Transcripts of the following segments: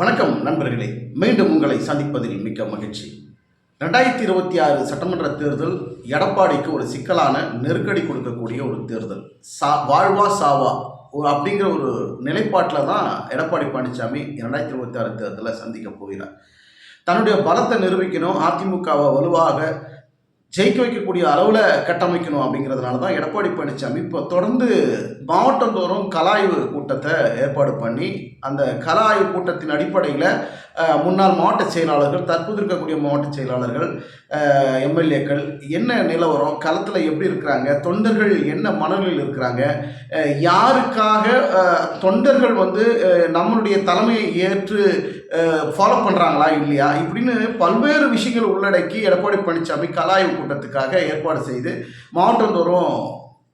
வணக்கம் நண்பர்களே. மீண்டும் உங்களை சந்திப்பதில் மிக்க மகிழ்ச்சி. ரெண்டாயிரத்தி இருபத்தி ஆறு சட்டமன்ற தேர்தல் எடப்பாடிக்கு ஒரு சிக்கலான நெருக்கடி கொடுக்கக்கூடிய ஒரு தேர்தல். சா வாழ்வா சாவா ஒரு அப்படிங்கிற ஒரு நிலைப்பாட்டில் தான் எடப்பாடி பழனிசாமி ரெண்டாயிரத்தி இருபத்தி ஆறு தேர்தலை சந்திக்க போகிறார். தன்னுடைய பலத்தை நிரூபிக்கணும் அதிமுகவை வலுவாக ஜெயிக்க வைக்கக்கூடிய அளவில் கட்டமைக்கணும் அப்படிங்கிறதுனால தான் எடப்பாடி பழனிசாமி இப்போ தொடர்ந்து மாவட்டந்தோறும் கலாய்வு கூட்டத்தை ஏற்பாடு பண்ணி அந்த கலாய்வு கூட்டத்தின் அடிப்படையில் முன்னாள் மாவட்ட செயலாளர்கள் தற்போது இருக்கக்கூடிய மாவட்ட செயலாளர்கள் எம்எல்ஏக்கள் என்ன நிலவரம் களத்தில் எப்படி இருக்கிறாங்க தொண்டர்கள் என்ன மனநிலையில் இருக்கிறாங்க யாருக்காக தொண்டர்கள் வந்து நம்மளுடைய தலைமையை ஏற்று ஃபாலோ பண்ணுறாங்களா இல்லையா இப்படின்னு பல்வேறு விஷயங்கள் உள்ளடக்கி எடப்பாடி பழனிசாமி கலாய்வு கூட்டத்துக்காக ஏற்பாடு செய்து மாவட்டந்தோறும்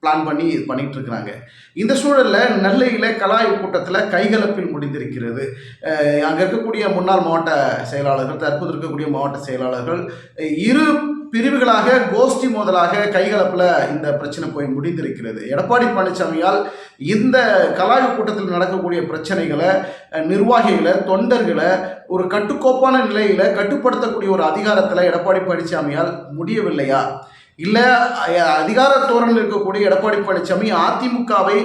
பிளான் பண்ணி இது பண்ணிகிட்டு இருக்கிறாங்க இந்த சூழலில் நெல்லையில் கலாய்வு கூட்டத்தில் கைகலப்பில் முடிந்திருக்கிறது. அங்கே இருக்கக்கூடிய முன்னாள் மாவட்ட செயலாளர்கள் தற்போது இருக்கக்கூடிய மாவட்ட செயலாளர்கள் இரு பிரிவுகளாக கோஷ்டி மோதலாக கைகலப்பில் இந்த பிரச்சனை போய் முடிந்திருக்கிறது. எடப்பாடி பழனிசாமியால் இந்த கலாய்வு கூட்டத்தில் நடக்கக்கூடிய பிரச்சனைகளை நிர்வாகிகளை தொண்டர்களை ஒரு கட்டுக்கோப்பான நிலையில் கட்டுப்படுத்தக்கூடிய ஒரு அதிகாரத்தில் எடப்பாடி பழனிசாமியால் முடியவில்லையா? இல்லை அதிகார தோரணில் இருக்கக்கூடிய எடப்பாடி பழனிசாமி அதிமுகவை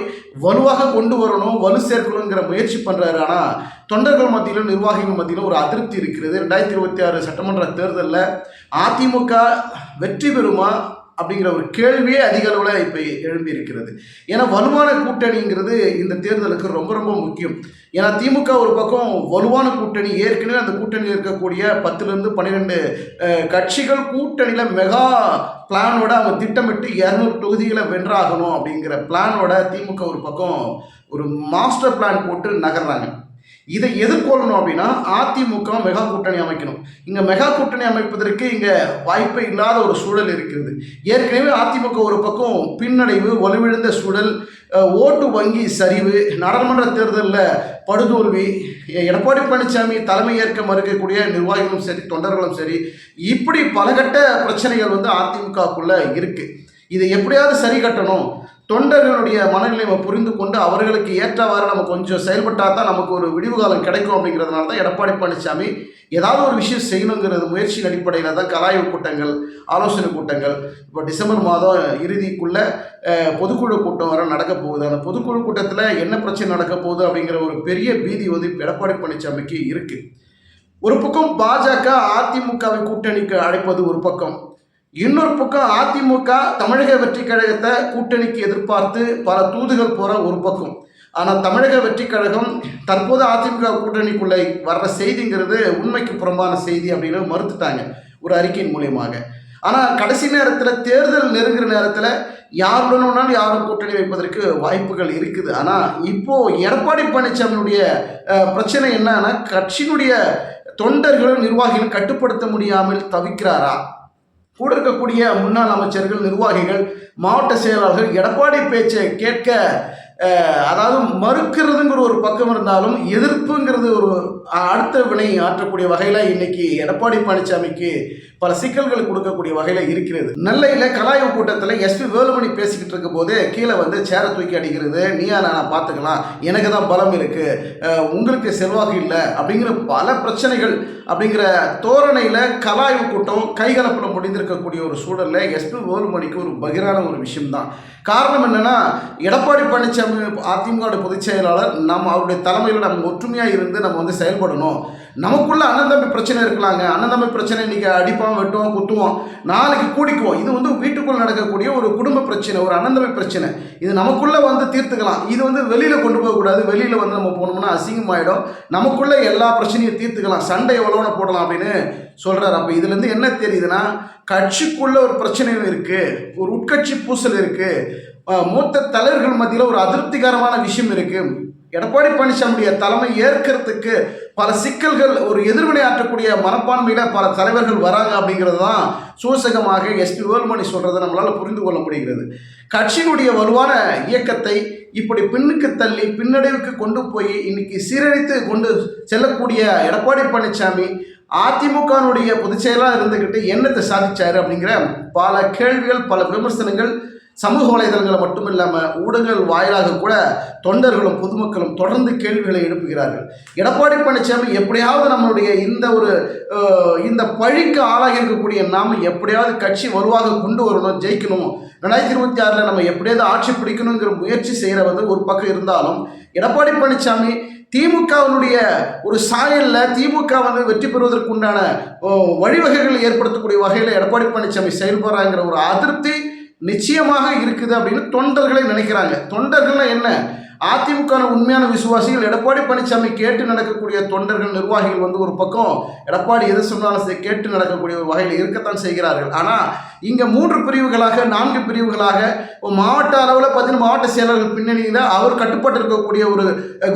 வலுவாக கொண்டு வரணும் வலு சேர்க்கணுங்கிற முயற்சி பண்ணுறாரு ஆனால் தொண்டர்கள் மத்தியிலும் நிர்வாகிகள் மத்தியிலும் ஒரு அதிருப்தி இருக்கிறது. ரெண்டாயிரத்தி இருபத்தி ஆறு சட்டமன்ற தேர்தலில் அதிமுக வெற்றி பெறுமா அப்படிங்கிற ஒரு கேள்வியே அதிக அளவில் இப்போ எழும்பி இருக்கிறது. ஏன்னா வலுவான கூட்டணிங்கிறது இந்த தேர்தலுக்கு ரொம்ப ரொம்ப முக்கியம். ஏன்னா திமுக ஒரு பக்கம் வலுவான கூட்டணி ஏற்கனவே அந்த கூட்டணியில் இருக்கக்கூடிய பத்துலேருந்து பன்னிரெண்டு கட்சிகள் கூட்டணியில் மெகா பிளானோட அவங்க திட்டமிட்டு இரநூறு தொகுதிகளை வென்றாகணும் அப்படிங்கிற பிளானோட திமுக ஒரு பக்கம் ஒரு மாஸ்டர் பிளான் போட்டு நகர்றாங்க. இதை எதிர்கொள்ளணும் அப்படின்னா அதிமுக மெகா கூட்டணி அமைக்கணும். இங்கே மெகா கூட்டணி அமைப்பதற்கு இங்கே வாய்ப்பே இல்லாத ஒரு சூழல் இருக்கிறது. ஏற்கனவே அதிமுக ஒரு பக்கம் பின்னடைவு வலுவிழந்த சூழல் ஓட்டு வங்கி சரிவு நாடாளுமன்ற தேர்தலில் படுதோல்வி எடப்பாடி பழனிசாமி தலைமை ஏற்க மறுக்கக்கூடிய நிர்வாகிகளும் சரி தொண்டர்களும் சரி இப்படி பலகட்ட பிரச்சனைகள் வந்து அதிமுகக்குள்ளே இருக்குது இதை எப்படியாவது சரி கட்டணும். தொண்டர்களுடைய மனநிலைமை புரிந்து கொண்டு அவர்களுக்கு ஏற்றவாறு நம்ம கொஞ்சம் செயல்பட்டால் தான் நமக்கு ஒரு விடிவு காலம் கிடைக்கும் அப்படிங்கிறதுனால தான் எடப்பாடி பழனிசாமி ஏதாவது ஒரு விஷயம் செய்யணுங்கிறது முயற்சியின் அடிப்படையில் தான் கலாய்வு கூட்டங்கள் ஆலோசனை கூட்டங்கள். இப்போ டிசம்பர் மாதம் இறுதிக்குள்ளே பொதுக்குழு கூட்டம் வர நடக்க போகுது. அந்த பொதுக்குழு கூட்டத்தில் என்ன பிரச்சனை நடக்க போகுது அப்படிங்கிற ஒரு பெரிய பீதி வந்து இப்போ எடப்பாடி பழனிசாமிக்கு இருக்குது ஒரு பக்கம் பாஜக அதிமுகவை கூட்டணிக்கு அழைப்பது ஒரு பக்கம். இன்னொரு பக்கம் அதிமுக தமிழக வெற்றி கழகத்தை கூட்டணிக்கு எதிர்பார்த்து பல தூதுகள் போகிற ஒரு பக்கம். ஆனால் தமிழக வெற்றி கழகம் தற்போது அதிமுக கூட்டணிக்குள்ளே வர்ற செய்திங்கிறது உண்மைக்கு புறம்பான செய்தி அப்படின்னு மறுத்துட்டாங்க ஒரு அறிக்கையின் மூலியமாக. ஆனால் கடைசி நேரத்தில் தேர்தல் நெருங்குற நேரத்தில் யாருடன் வேணாலும் யாரும் கூட்டணி வைப்பதற்கு வாய்ப்புகள் இருக்குது. ஆனால் இப்போது எடப்பாடி பழனிசாமியுடைய பிரச்சனை என்னன்னா கட்சியினுடைய தொண்டர்களும் நிர்வாகிகளும் கட்டுப்படுத்த முடியாமல் தவிக்கிறாரா? கூட இருக்கக்கூடிய முன்னாள் அமைச்சர்கள் நிர்வாகிகள் மாவட்ட செயலாளர்கள் எடப்பாடி பேச்சை கேட்க அதாவது மறுக்கிறதுங்கிற ஒரு பக்கம் இருந்தாலும் எதிர்ப்புங்கிறது ஒரு அடுத்த வினை ஆற்றக்கூடிய வகையில் இன்னைக்கு எடப்பாடி பழனிசாமிக்கு பல சிக்கல்கள் கொடுக்கக்கூடிய வகையில் இருக்கிறது. நெல்லையில் கலாய்வு கூட்டத்தில் எஸ்பி வேலுமணி பேசிக்கிட்டு இருக்கும் போதே கீழே வந்து சேரை தூக்கி அடிக்கிறது நீயா நான் பார்த்துக்கலாம் எனக்கு தான் பலம் இருக்கு உங்களுக்கு செல்வாக்கு இல்லை அப்படிங்கிற பல பிரச்சனைகள் அப்படிங்கிற தோரணையில் கலாய்வு கூட்டம் கைகலப்பில் முடிந்திருக்கக்கூடிய ஒரு சூழலில் எஸ்பி வேலுமணிக்கு ஒரு பகிரான ஒரு விஷயம்தான். காரணம் என்னென்னா எடப்பாடி பழனிசாமி அதிமுக பொதுச் செயலாளர் நம்ம அவருடைய தலைமையில் நம்ம ஒற்றுமையாக இருந்து நம்ம வந்து செயல்படணும். நமக்குள்ள அண்ணன் தம்பி பிரச்சனை இருக்கலாங்க. அண்ணன் தம்பி பிரச்சனை இன்றைக்கி அடிப்போம் வெட்டுவோம் குத்துவோம். நாளைக்கு கூடிக்குவோம். இது வந்து வீட்டுக்குள் நடக்கக்கூடிய ஒரு குடும்ப பிரச்சனை ஒரு அண்ணன் தம்பி பிரச்சனை. இது நமக்குள்ளே வந்து தீர்த்துக்கலாம். இது வந்து வெளியில் கொண்டு போகக்கூடாது வெளியில் வந்து நம்ம போனோம்னா அசிங்கமாயிடும். நமக்குள்ளே எல்லா பிரச்சனையும் தீர்த்துக்கலாம். சண்டை எவ்வளோன்னு போடலாம் அப்படின்னு சொல்கிறார் அப்போ இதுலேருந்து என்ன தெரியுதுன்னா கட்சிக்குள்ள ஒரு பிரச்சனையும் இருக்குது ஒரு உட்கட்சி பூசல் இருக்குது மூத்த தலைவர்கள் மத்தியில் ஒரு அதிருப்திகரமான விஷயம் இருக்குது எடப்பாடி பழனிசாமியுடைய தலைமை ஏற்கிறதுக்கு பல சிக்கல்கள் ஒரு எதிர்வினை ஆற்றக்கூடிய மனப்பான்மையில் பல தலைவர்கள் வராங்க அப்படிங்கிறது தான் சூசகமாக எஸ்பி வேல்மணி சொல்கிறத நம்மளால் புரிந்து கொள்ள முடிகிறது. கட்சியினுடைய வலுவான இயக்கத்தை இப்படி பின்னுக்கு தள்ளி பின்னடைவுக்கு கொண்டு போய் இன்னைக்கு சீரழித்து கொண்டு செல்லக்கூடிய எடப்பாடி பழனிசாமி அதிமுகனுடைய பொதுச்செயலாக இருந்துக்கிட்டு என்னத்தை சாதிச்சார் அப்படிங்கிற பல கேள்விகள் பல விமர்சனங்கள் சமூக வலைதளங்களை மட்டும் இல்லாமல் ஊடகங்கள் வாயிலாக கூட தொண்டர்களும் பொதுமக்களும் தொடர்ந்து கேள்விகளை எழுப்புகிறார்கள். எடப்பாடி பழனிசாமி எப்படியாவது நம்மளுடைய இந்த ஒரு இந்த பழிக்கு ஆளாகி இருக்கக்கூடிய நாம எப்படியாவது கட்சி வலுவாக கொண்டு வரணும் ஜெயிக்கணும். ரெண்டாயிரத்தி இருபத்தி ஆறில் நம்ம எப்படியாவது ஆட்சி பிடிக்கணுங்கிற முயற்சி செய்கிறவது ஒரு பக்கம் இருந்தாலும் எடப்பாடி பழனிசாமி திமுகவினுடைய ஒரு சாயலில் திமுக வந்து வெற்றி பெறுவதற்குண்டான ஓ, வழிவகைகள் ஏற்படுத்தக்கூடிய வகையில் எடப்பாடி பழனிசாமி செயல்படுறாங்கிற ஒரு அதிருப்தி நிச்சயமாக இருக்குது அப்படின்னு தொண்டர்களை நினைக்கிறாங்க. தொண்டர்கள்னா என்ன? அதிமுக உண்மையான விசுவாசிகள் எடப்பாடி பழனிசாமி கேட்டு நடக்கக்கூடிய தொண்டர்கள் நிர்வாகிகள் வந்து ஒரு பக்கம் எடப்பாடி எது சொன்னாலும் சரி கேட்டு நடக்கக்கூடிய ஒரு வகையில் இருக்கத்தான் செய்கிறார்கள். ஆனால் இங்கே மூன்று பிரிவுகளாக நான்கு பிரிவுகளாக ஒரு மாவட்ட அளவில் பார்த்தீங்கன்னா மாவட்ட செயலர்கள் பின்னணியில் அவர் கட்டுப்பட்டு இருக்கக்கூடிய ஒரு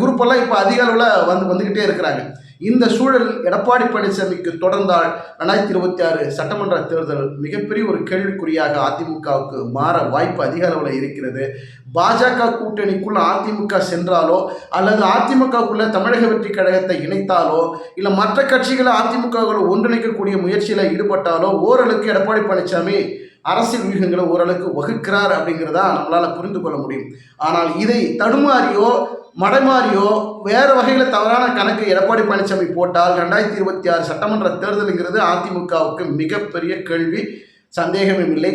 குரூப்பெல்லாம் இப்போ அதிக அளவில் வந்து வந்துக்கிட்டே இருக்கிறாங்க. இந்த சூழல் எடப்பாடி பழனிசாமிக்கு தொடர்ந்தால் ரெண்டாயிரத்தி இருபத்தி ஆறு சட்டமன்ற தேர்தல் மிகப்பெரிய ஒரு கேள்விக்குறியாக அதிமுகவுக்கு மாற வாய்ப்பு அதிக அளவில் இருக்கிறது. பாஜக கூட்டணிக்குள்ள அதிமுக சென்றாலோ அல்லது அதிமுகவுக்குள்ள தமிழக வெற்றி கழகத்தை இணைத்தாலோ இல்லை மற்ற கட்சிகளை அதிமுகவோட ஒன்றிணைக்கக்கூடிய முயற்சியில் ஈடுபட்டாலோ ஓரளவுக்கு எடப்பாடி பழனிசாமி அரசியல் வியூகங்களை ஓரளவுக்கு வகுக்கிறார் அப்படிங்கிறதா நம்மளால் புரிந்து கொள்ள முடியும். ஆனால் இதை தடுமாறியோ மடைமாறியோ வேறு வகையில் தவறான கணக்கு எடப்பாடி பழனிசாமி போட்டால் ரெண்டாயிரத்தி இருபத்தி ஆறு சட்டமன்ற தேர்தலுங்கிறது அதிமுகவுக்கு மிகப்பெரிய கேள்வி. சந்தேகமும் இல்லை.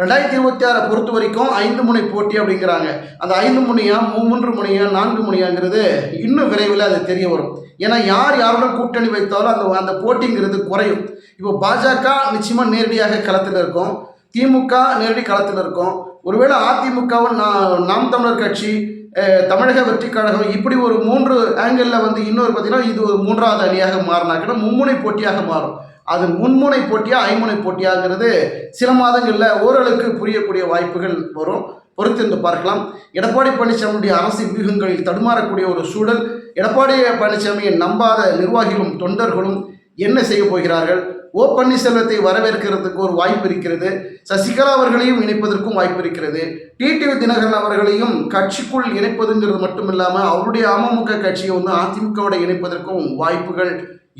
ரெண்டாயிரத்தி இருபத்தி ஆறை பொறுத்த வரைக்கும் ஐந்து முனை போட்டி அப்படிங்கிறாங்க. அந்த ஐந்து முனையா மூன்று முனையா நான்கு முனையாங்கிறது இன்னும் விரைவில் அது தெரிய வரும். ஏன்னா யார் யாருடன் கூட்டணி வைத்தாலும் அந்த அந்த போட்டிங்கிறது குறையும். இப்போ பாஜக நிச்சயமாக நேரடியாக களத்தில் இருக்கும். திமுக நேரடி களத்தில் இருக்கும். ஒருவேளை அதிமுகவும் நாம் தமிழர் கட்சி தமிழக வெற்றி கழகம் இப்படி ஒரு மூன்று ஆங்கிளில் வந்து இன்னொரு பார்த்தீங்கன்னா இது ஒரு மூன்றாவது அணியாக மாறினாக்கிட்ட மும்முனை போட்டியாக மாறும். அது முன்முனை போட்டியா ஐமுனை போட்டியாங்கிறது சில மாதங்களில் ஓரளவுக்கு புரியக்கூடிய வாய்ப்புகள் வரும். பொறுத்திருந்து பார்க்கலாம். எடப்பாடி பழனிசாமியுடைய அரசு வியூகங்களில் தடுமாறக்கூடிய ஒரு சூழல் எடப்பாடி பழனிசாமியை நம்பாத நிர்வாகிகளும் தொண்டர்களும் என்ன செய்ய போகிறார்கள்? ஓ பன்னீர்செல்வத்தை வரவேற்கிறதுக்கு ஒரு வாய்ப்பு இருக்கிறது. சசிகலா அவர்களையும் இணைப்பதற்கும் வாய்ப்பு இருக்கிறது. டிடிவி தினகரன் அவர்களையும் கட்சிக்குள் இணைப்பதுங்கிறது மட்டும் இல்லாமல் அவருடைய அமமுக கட்சியை வந்து அதிமுகவோட இணைப்பதற்கும் வாய்ப்புகள்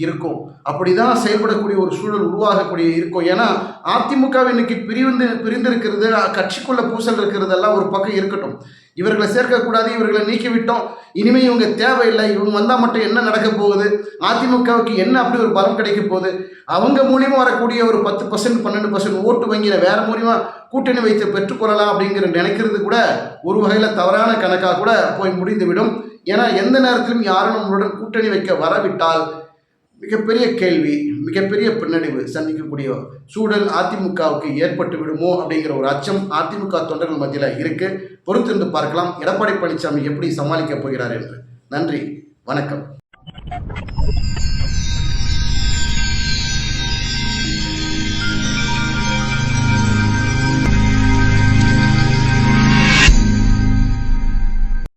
இருக்கும். அப்படிதான் செயல்படக்கூடிய ஒரு சூழல் உருவாகக்கூடிய இருக்கும். ஏன்னா அதிமுக இன்னைக்கு பிரிந்து பிரிந்திருக்கிறது கட்சிக்குள்ள பூசல் இருக்கிறதெல்லாம் ஒரு பக்கம் இருக்கட்டும். இவர்களை சேர்க்கக்கூடாது இவர்களை நீக்கிவிட்டோம். இனிமேல் இவங்க தேவையில்லை. இவங்க வந்தால் மட்டும் என்ன நடக்க போகுது? அதிமுகவுக்கு என்ன அப்படி ஒரு பலம் கிடைக்க போகுது? அவங்க மூலியமாக வரக்கூடிய ஒரு பத்து பர்சன்ட் பன்னெண்டு பர்சன்ட் ஓட்டு வங்கியில் வேறு மூலியமாக கூட்டணி வைத்து பெற்றுக்கொள்ளலாம் அப்படிங்கிற நினைக்கிறது கூட ஒரு வகையில் தவறான கணக்காக கூட போய் முடிந்துவிடும். ஏன்னா எந்த நேரத்திலும் யாரும் நம்மளுடன் கூட்டணி வைக்க வரவிட்டால் மிகப்பெரிய கேள்வி மிகப்பெரிய பின்னடைவு சந்திக்கக்கூடிய சூழல் அதிமுகவுக்கு ஏற்பட்டு விடுமோ அப்படிங்கிற ஒரு அச்சம் அதிமுக தொண்டர்கள் மத்தியில் இருக்கு. பொறுத்திருந்து பார்க்கலாம். எடப்பாடி பழனிசாமி எப்படி சமாளிக்கப் போகிறார் என்று. நன்றி. வணக்கம்.